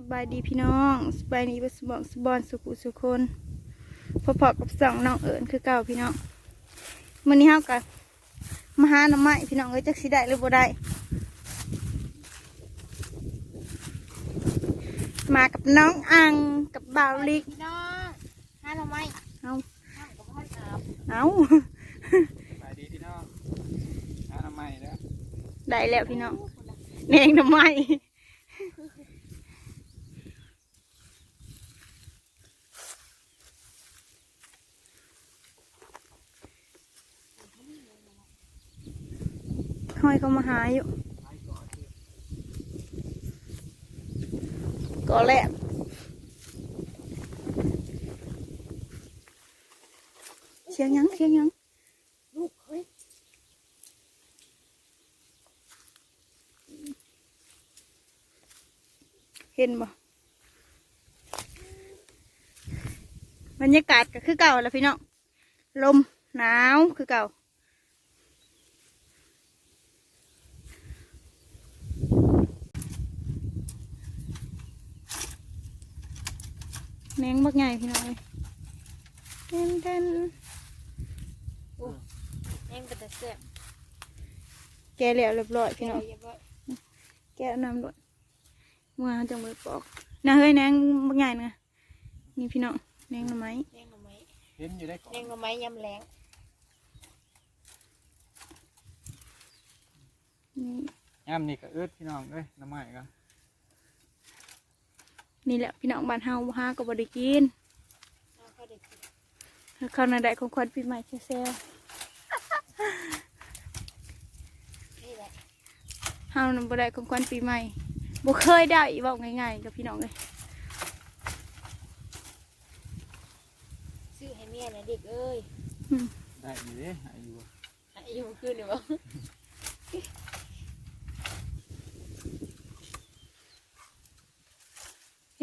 สบายดีพี่น้องสบายดีบสมองสบอนสุขุสุคนพอๆกับสองน้องเอิญคือเก่าพี่น้องมื้อนี้เฮากันมาหาหน่อไม้พี่น้องเอ้ยจักสิได้หรือบ่ได้มากับน้องอังกับบ่าวลิกพี่น้องห้าทำไมเอาห้ามกับพ่ออาบเอาไปดีพี่น้องหาทำไมแล้วได้แล้วพี่น้องแนงหน่อไม้ เขามาหาอยู่ก็แหละเสียงหยังเสียงหยังลูกเฮ้ยเห็นบ่บรรยากาศก็คือเก่าแล้วพี่น้องลมหนาวคือเก่า มงบักใหญ่พี่น้องเลยเต้นเต้นเองเป็นแต่เสียบแกะแล้วเรียบร้อยพี่น้องเยอะแกะน้ำด้วยเมื่อจังมือปอกนะเฮ้ยแนงบักใหญ่นะนี่พี่น้องแนงหน่อไม้เลี้ยงหน่อไม้เห็นอยู่ได้ก่อนเลี้ยงหน่อไม้ยำแรงนี่ย่ำนี่ก็เอิดพี่น้องเอ้ยน้ำไม้กั นนี่แหละพี่น้องบ้านเฮาบ่หาก็บ่ได้กินน้องก็เด็กกินเขาในได้ของขวัญปีใหม่แซ่บนี่แหละๆเฮานำบ่ได้ของขวัญปีใหม่บ่เคยได้เว้าง่ายๆกับพี่น้องเลยซื้อให้เมียนะเด็กเอ้ยได้อยู่เด้อายุอายุขึ้นหรือเปล่า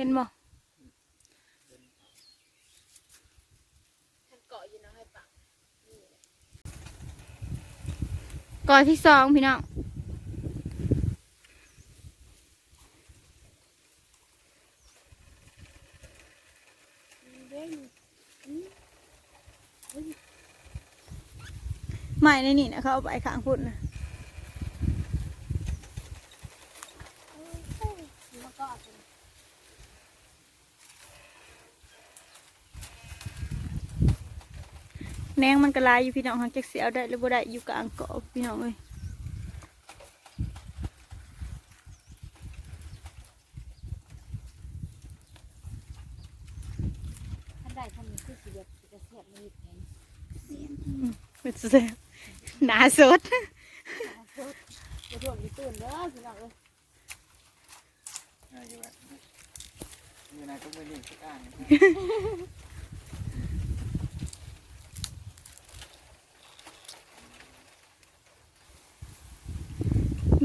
ห็นบ่ก่อที่สองพี่น้องเด้งไม้ในนี่นะเขาเอาไปข้างพุ่นนะ แล้วก็เอาไป แนงมันก็หลายอยู่พี่น้องหักจักสิเอาได้หรือบ่ได้อยู่กลางเกาะพี่น้องเอ้ยท่านได้ท่านมีคือสีแบบจะเสียบมีดแทนเป็นแซ่บหนาสดจะถ่วงมีตื่นเด้อพี่น้องเอ้ยได้อยู่แบบอยู่ในก็ไม่ได้สักอ่าง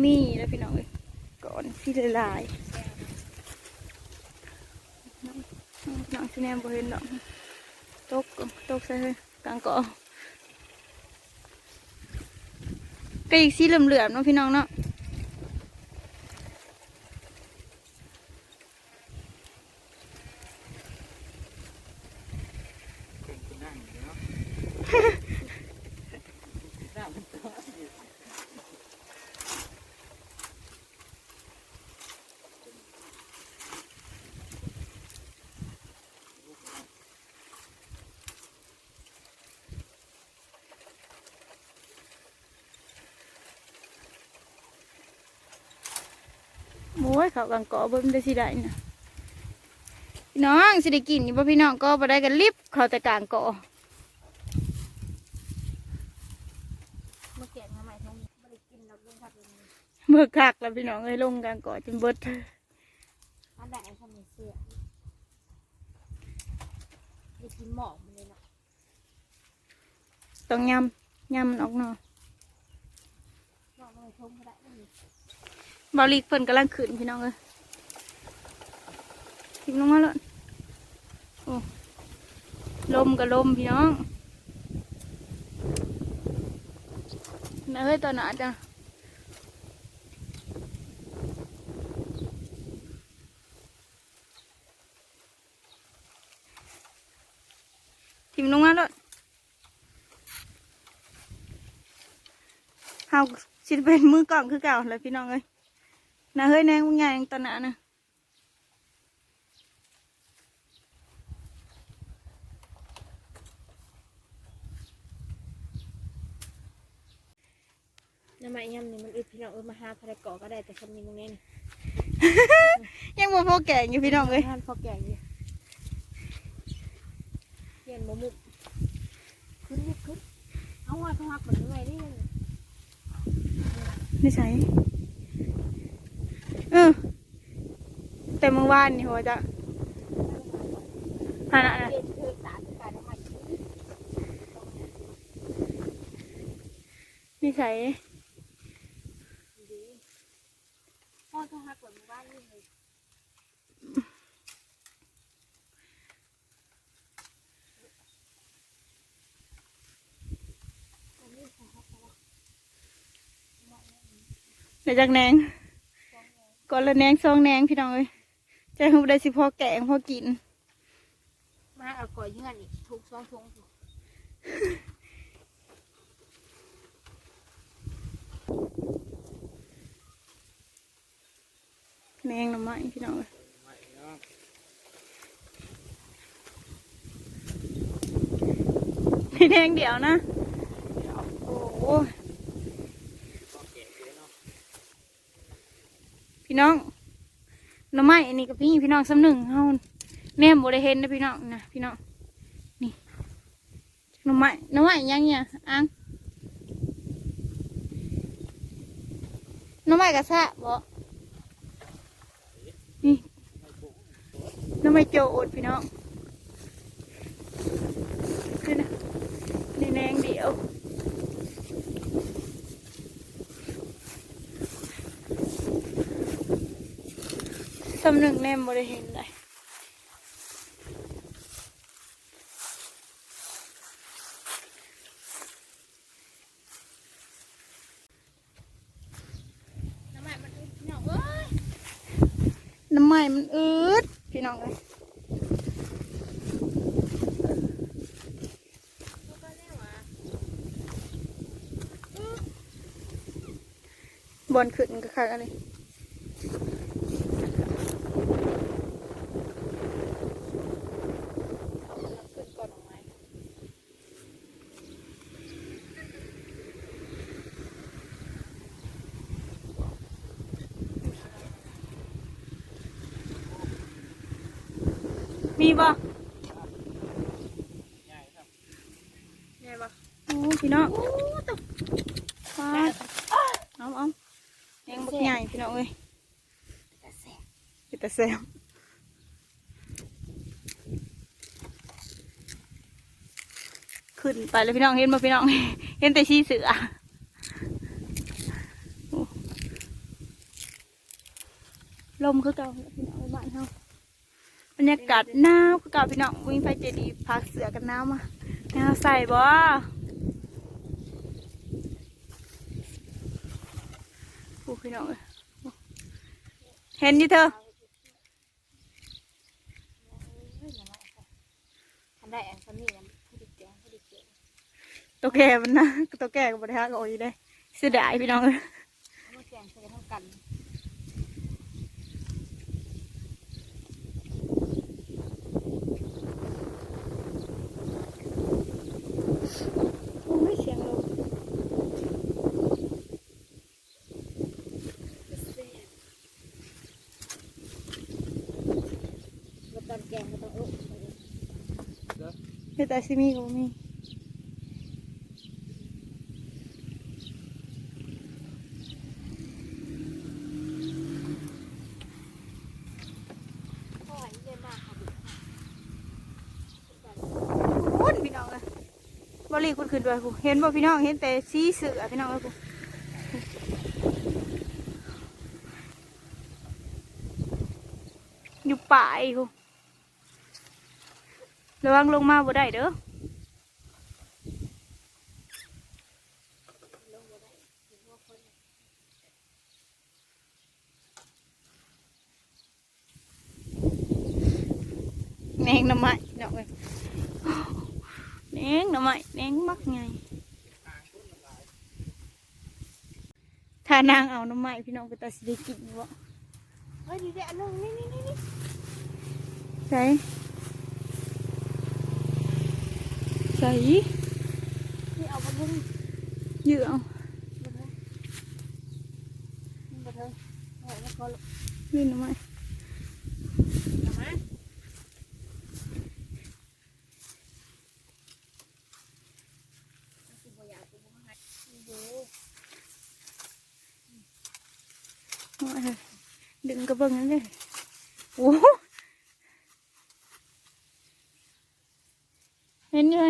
มีแล้วพี่น้องเอ้ยก่อนที่ละลายน้องชิแนมบ่เห็นดอกตกตกใส่กลางเกาะก็อีกสีเหลือมๆเนาะพี่น้องเนาะ เป็นคนนั่งอยู่เนาะน้ำมันตัวอยู่ โอ้ยเขากลางเกาะเบิ่งได้สิได้นะพี่น้องสิได้กินอยู่บ่พี่น้องก็บ่ได้กันลิบเขาแต่กลางเกาะเมื่อเกียงทำไมท้องไม่ได้กินเราเรื่องผัดเลยเบิกคักแล้วพี่น้องเอ้ยลงกลางเกาะจนเบิดท่านได้ทำมีเสื้อได้กินหมอกมันเลยเนาะต้องยำยำมันออกเนาะหมอกมันเลยทุ่มก็ได้ไม่มี บอลิกเพิ่นกำลังขืนพี่น้องเลยทิ้งลงมาเลยโอ้ลมกับลมพี่น้องนะเฮ้ยตอนหนาจ้ะทิ้งลงมาเลยเอาชิ้นเป็นมือกล่องคือเก่าเลยพี่น้องเลย นะเฮ้ยแนงมึงใหญ่ตอนนั้นนะน้ำมันยำนี่มันอึดพี่น้องเออมาหาทะเลเกาะก็ได้แต่คนมีตรงนี้นี่ยังบ่พอแก่งอยู่พี่น้องเอ้ยท่านพอแก่อยู่เปลี่ยนหมูมุกขึ้นนิดขึ้นเอาว่าเขาหักเหมือนยังไงนี่นิสัยเออแต่เมื่อวานนี่หัวจะหานะนะนิสัยพ่อเขาหักเมือนบ้านนี่เลยเดี๋ยวจากแนง ก่อนละแหนงสองแหนงพี่น้องเอ้ยใจคงได้สิพอแกงพอกิน มาเอาก่อยเงื่อนอีกถูกสองทงถูกแหนงหน่อไม้พี่น้องเอ้ยไม่เนาะนี่แหนงเดียวนะ โอ้โห ก็เก็บเลยเนาะ พี่น้องหน่อไม้อันนี้กับพี่พี่น้องสำหนึ่งเฮาแม่บ่ได้เห็นนะพี่น้องนะพี่น้องนี่หน่อไม้หน่อไม้อิหยังเนี่ยอังหน่อไม้กระซะบ่นี่หน่อไม้โจโอดพี่น้องนี่นะนี่แนงเดียวำหนึ่งแนมบ่ได้เห็นเลยน้ำมันมันอึดน้องเอ้ยน้ำใหม่มันอืดพี่น้องเลยบอลขึ้นก็คักอันนี้ ขึ้นก่อนออกมา มีบ่ง่ายครับไงบ่โอ้พี่น้องฟาดเอาเอาแยังบักใหญ่พี่น้องเอ้ยแต่แซ่บเป็นแต่แซวขึ้นไปแล้วพี่น้องเห็นบ่พี่น้องเห็นแต่ชี้เสือโอ้ลมคือเก่าพี่น้องในบ้านเฮา บรรยากาศหนาวคือเก่าพี่น้องวิ่งไปเจดีย์พักเสือกันหนาวมาแนวใส่บ่โอ้พี่น้องเอ้ยเห็นดิเธอทำได้อันคนนี้นะผู้ดิแกงผู้ดิเก่งตัวแก่มันนะตัวแก่กับบริหารก็โอ้ยได้เสียดายพี่น้องเอ้ยผู้แกงใส่กันทั้งกัน โอ้ยเสียงลมแล้วตอนแกงก็ต้องลุกเฮ็ดแต่ซิมีก็บ่มี พ่อให้เยอะมากค่ะ คุณพี่น้องเอ้ยบริคุณ ขึ้นด้วยผู้เห็นบ่พี่น้องเห็นแต่สีเสือพี่น้องเอ้ยผู้อยู่ป่ายผู้ระวังลงมาบ่ได้เด้อแมงน้ำม้พี่น้องเอ้ยแหนงหน่อไม้แหนงมักไงถ้านางเอาหน่อไม้พี่น้องก็ตัดสิได้กินบ่เฮ้ยดีเด็ดอันนึงนี่นี่นี่นี่ใส่ใส่นี่เอาไปเพิ่งเยอะเอาไปเพิ่งไปเพิ่งเอาแล้วก็นี่หน่อไม้ เอามาสิบ่อยากสิบ่ให้ดู เอามาเถอะ ดึงกระเบื้องนั่นเลยโอ้โหเห็นยังไง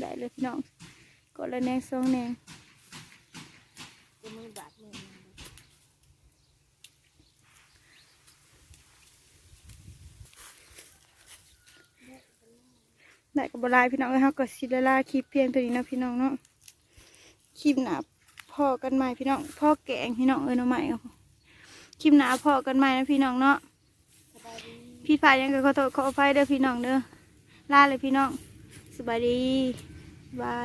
ได้เลยพี่น้องกดละแนงสองแนงได้กับบลายพี่น้องเอ้ยเฮาก็สิได้ลาคลิปเพียงเท่นี้นะพี่น้องเนาะคลิปหนา พ่อกันใหม่พี่น้องพ่อแกงพี่น้องเอ้ยเนาใหม่ครับคลิปหนาพ่อกันใหม่นะพี่น้องเนาะพี่ฝ่ายยังก็ขอโทษขออภัยเด้อพี่น้องเด้อลาเลยพี่น้องสบายดีบาย